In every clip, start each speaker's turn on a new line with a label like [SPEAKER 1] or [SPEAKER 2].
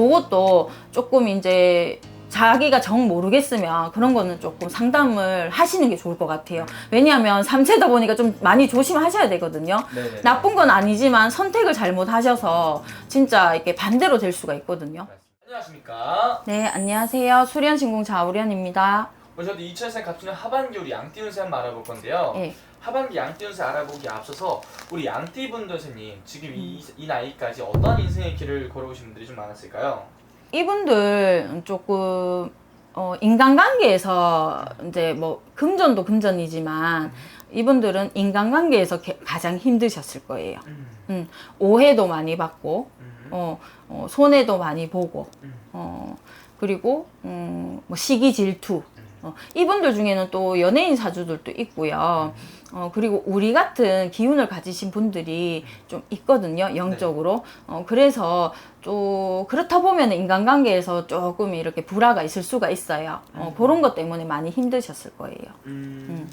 [SPEAKER 1] 그것도 조금 이제 자기가 정 모르겠으면 그런 거는 조금 상담을 하시는 게 좋을 것 같아요. 왜냐하면 삼세다 보니까 좀 많이 조심하셔야 되거든요.
[SPEAKER 2] 네네.
[SPEAKER 1] 나쁜 건 아니지만 선택을 잘못 하셔서 진짜 이렇게 반대로 될 수가 있거든요.
[SPEAKER 2] 안녕하십니까.
[SPEAKER 1] 네, 안녕하세요. 수련 신공 자우련입니다.
[SPEAKER 2] 오늘 저도 2000생 갑주는 하반기 우리 양띠 운세 한번 알아볼 건데요.
[SPEAKER 1] 예.
[SPEAKER 2] 하반기 양띠 운세 알아보기 앞서서 우리 양띠 분들 선생님 지금 이,
[SPEAKER 1] 음.
[SPEAKER 2] 이 나이까지 어떤 인생의 길을 걸어오신 분들이 좀 많았을까요?
[SPEAKER 1] 이분들 조금 어, 인간관계에서 이제 뭐 금전도 금전이지만 이분들은 인간관계에서 게- 가장 힘드셨을 거예요.
[SPEAKER 2] 음.
[SPEAKER 1] 음, 오해도 많이 받고
[SPEAKER 2] 음.
[SPEAKER 1] 어, 어, 손해도 많이 보고
[SPEAKER 2] 음.
[SPEAKER 1] 어, 그리고 음, 뭐 시기 질투 어, 이분들 중에는 또 연예인 사주들도 있고요. 어, 그리고 우리 같은 기운을 가지신 분들이 좀 있거든요, 영적으로. 어, 그래서 또 그렇다 보면 인간관계에서 조금 이렇게 불화가 있을 수가 있어요. 어, 그런 것 때문에 많이 힘드셨을 거예요.
[SPEAKER 2] 음.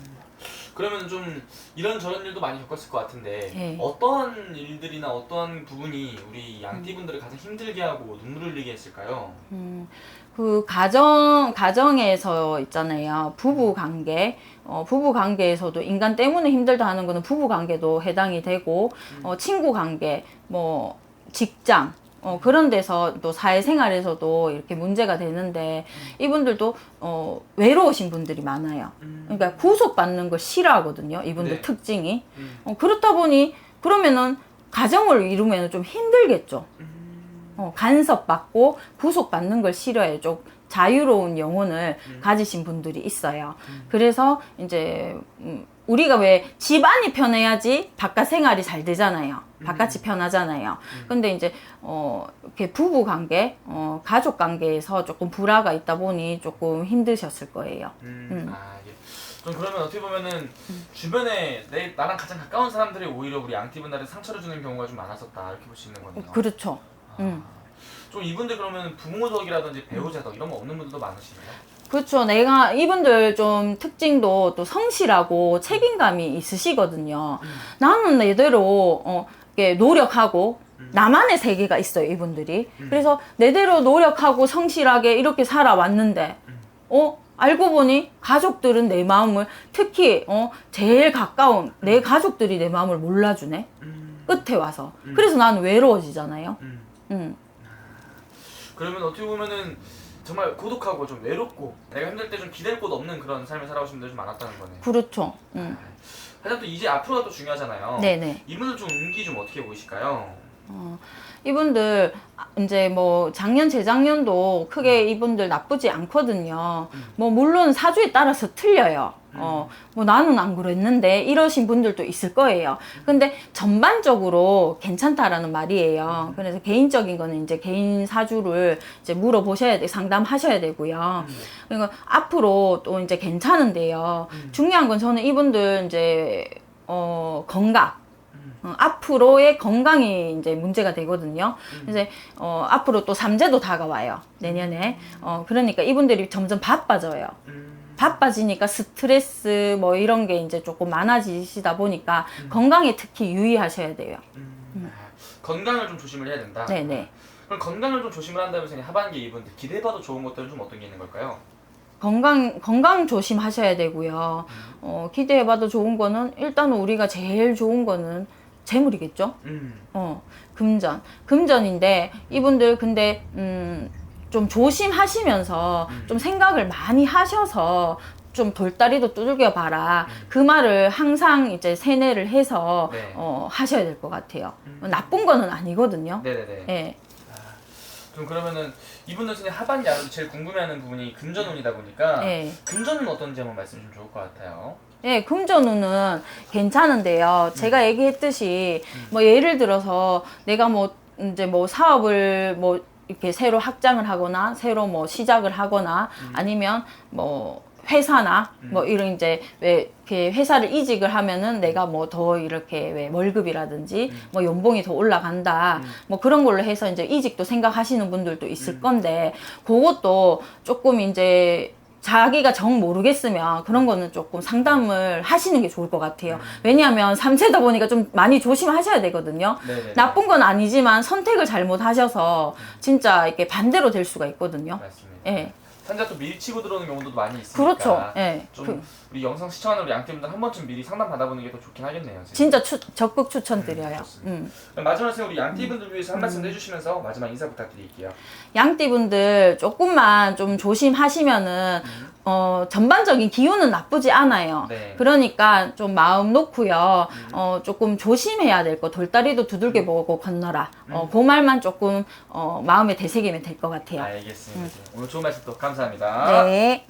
[SPEAKER 2] 그러면 좀 이런 저런 일도 많이 겪었을 것 같은데
[SPEAKER 1] 예.
[SPEAKER 2] 어떤 일들이나 어떤 부분이 우리 양띠 분들을 가장 힘들게 하고 눈물을 흘리게 했을까요?
[SPEAKER 1] 음, 그 가정 가정에서 있잖아요. 부부 관계. 어, 부부 관계에서도 인간 때문에 힘들다 하는 거는 부부 관계도 해당이 되고 어, 친구 관계 뭐 직장 어, 그런 데서 또 사회생활에서도 이렇게 문제가 되는데 이분들도 어, 외로우신 분들이 많아요. 그러니까 구속받는 걸 싫어하거든요. 이분들
[SPEAKER 2] 네.
[SPEAKER 1] 특징이.
[SPEAKER 2] 음.
[SPEAKER 1] 어, 그렇다 보니 그러면은 가정을 이루면 좀 힘들겠죠. 어, 간섭받고 구속받는 걸 싫어해요. 좀 자유로운 영혼을 가지신 분들이 있어요. 그래서 이제 음, 우리가 왜 집안이 편해야지 바깥 생활이 잘 되잖아요. 바깥이 편하잖아요. 근데 이제 어 이렇게 부부 관계, 어 가족 관계에서 조금 불화가 있다 보니 조금 힘드셨을 거예요.
[SPEAKER 2] 음.
[SPEAKER 1] 음.
[SPEAKER 2] 아, 예. 좀 그러면 어떻게 보면은 주변에 내 나랑 가장 가까운 사람들이 오히려 우리 양띠분들한테 상처를 주는 경우가 좀 많았었다 이렇게 볼 수 있는 거네요.
[SPEAKER 1] 그렇죠.
[SPEAKER 2] 아,
[SPEAKER 1] 음.
[SPEAKER 2] 좀 이분들 그러면 부모덕이라든지 배우자덕 이런 거 없는 분들도 많으신가요?
[SPEAKER 1] 그렇죠. 내가 이분들 좀 특징도 또 성실하고 책임감이 있으시거든요. 나는 내대로 어, 이렇게 노력하고 나만의 세계가 있어요, 이분들이. 그래서 내대로 노력하고 성실하게 이렇게 살아왔는데, 어, 알고 보니 가족들은 내 마음을 특히 어, 제일 가까운 내 가족들이 내 마음을 몰라주네.
[SPEAKER 2] 음.
[SPEAKER 1] 끝에 와서. 그래서 나는 외로워지잖아요.
[SPEAKER 2] 음.
[SPEAKER 1] 음.
[SPEAKER 2] 그러면 어떻게 보면은 정말 고독하고 좀 외롭고 내가 힘들 때 좀 기댈 곳 없는 그런 삶을 살아오신 분들이 좀 많았다는 거네요.
[SPEAKER 1] 그렇죠. 음.
[SPEAKER 2] 하여튼 또 이제 앞으로가 또 중요하잖아요.
[SPEAKER 1] 네네.
[SPEAKER 2] 이분들 좀 운기 좀 어떻게 보이실까요?
[SPEAKER 1] 어, 이분들 이제 뭐 작년 재작년도 크게 이분들 나쁘지 않거든요. 뭐 물론 사주에 따라서 틀려요. 어, 뭐 나는 안 그랬는데 이러신 분들도 있을 거예요. 근데 전반적으로 괜찮다라는 말이에요. 그래서 개인적인 거는 이제 개인 사주를 이제 물어보셔야 돼, 상담하셔야 되고요. 그리고 앞으로 또 이제 괜찮은데요. 중요한 건 저는 이분들 이제 어, 건강. 어, 앞으로의 건강이 이제 문제가 되거든요. 이제 어, 앞으로 또 삼재도 다가와요. 내년에. 어, 그러니까 이분들이 점점 바빠져요.
[SPEAKER 2] 음.
[SPEAKER 1] 바빠지니까 스트레스 뭐 이런 게 이제 조금 많아지시다 보니까 건강에 특히 유의하셔야 돼요.
[SPEAKER 2] 음. 건강을 좀 조심을 해야 된다.
[SPEAKER 1] 네네.
[SPEAKER 2] 그럼 건강을 좀 조심을 한다면 선생님 하반기 이분들 기대봐도 좋은 것들은 좀 어떤 게 있는 걸까요?
[SPEAKER 1] 건강 건강 조심하셔야 되고요. 어, 기대해봐도 좋은 거는 일단 우리가 제일 좋은 거는 재물이겠죠.
[SPEAKER 2] 음.
[SPEAKER 1] 어, 금전. 금전인데, 이분들 근데, 음, 좀 조심하시면서 좀 생각을 많이 하셔서 좀 돌다리도 두들겨 봐라. 그 말을 항상 이제 세뇌를 해서,
[SPEAKER 2] 네.
[SPEAKER 1] 어, 하셔야 될 것 같아요. 나쁜 거는 아니거든요.
[SPEAKER 2] 네네네.
[SPEAKER 1] 예.
[SPEAKER 2] 좀 그러면은 이분들 선생님 하반기 안에도 제일 궁금해하는 부분이 금전운이다 보니까
[SPEAKER 1] 예.
[SPEAKER 2] 금전운 어떤지 한번 말씀 좀 좋을 것 같아요.
[SPEAKER 1] 예, 금전운은 괜찮은데요. 제가 얘기했듯이 뭐 예를 들어서 내가 뭐 이제 뭐 사업을 뭐 이렇게 새로 확장을 하거나 새로 뭐 시작을 하거나 아니면 뭐 회사나 뭐 이런 이제 왜 이렇게 회사를 이직을 하면은 내가 뭐 더 이렇게 왜 월급이라든지 뭐 연봉이 더 올라간다. 뭐 그런 걸로 해서 이제 이직도 생각하시는 분들도 있을 건데 그것도 조금 이제 자기가 정 모르겠으면 그런 거는 조금 상담을 하시는 게 좋을 것 같아요. 왜냐하면 삼체다 보니까 좀 많이 조심하셔야 되거든요.
[SPEAKER 2] 네네.
[SPEAKER 1] 나쁜 건 아니지만 선택을 잘못하셔서 진짜 이렇게 반대로 될 수가 있거든요.
[SPEAKER 2] 맞습니다.
[SPEAKER 1] 예,
[SPEAKER 2] 산자 또 미리 치고 들어오는 경우도 많이 있으니까.
[SPEAKER 1] 그렇죠. 예,
[SPEAKER 2] 좀
[SPEAKER 1] 그,
[SPEAKER 2] 우리 영상 시청하는 우리 양팀분들 한 번쯤 미리 상담 받아보는 게 더 좋긴 하겠네요. 선생님.
[SPEAKER 1] 진짜 추, 적극 추천드려요.
[SPEAKER 2] 좋습니다.
[SPEAKER 1] 음.
[SPEAKER 2] 그럼 마지막으로 선생님 우리 양팀분들 위해서 한 말씀 해주시면서 마지막 인사 부탁드릴게요.
[SPEAKER 1] 양띠분들 조금만 좀 조심하시면은 어 전반적인 기운은 나쁘지 않아요.
[SPEAKER 2] 네.
[SPEAKER 1] 그러니까 좀 마음 놓고요. 어 조금 조심해야 될 거. 돌다리도 두들겨 보고 건너라. 어 그 말만 조금 어 마음에 되새기면 될 것 같아요.
[SPEAKER 2] 알겠습니다. 오늘 좋은 말씀 또 감사합니다.
[SPEAKER 1] 네.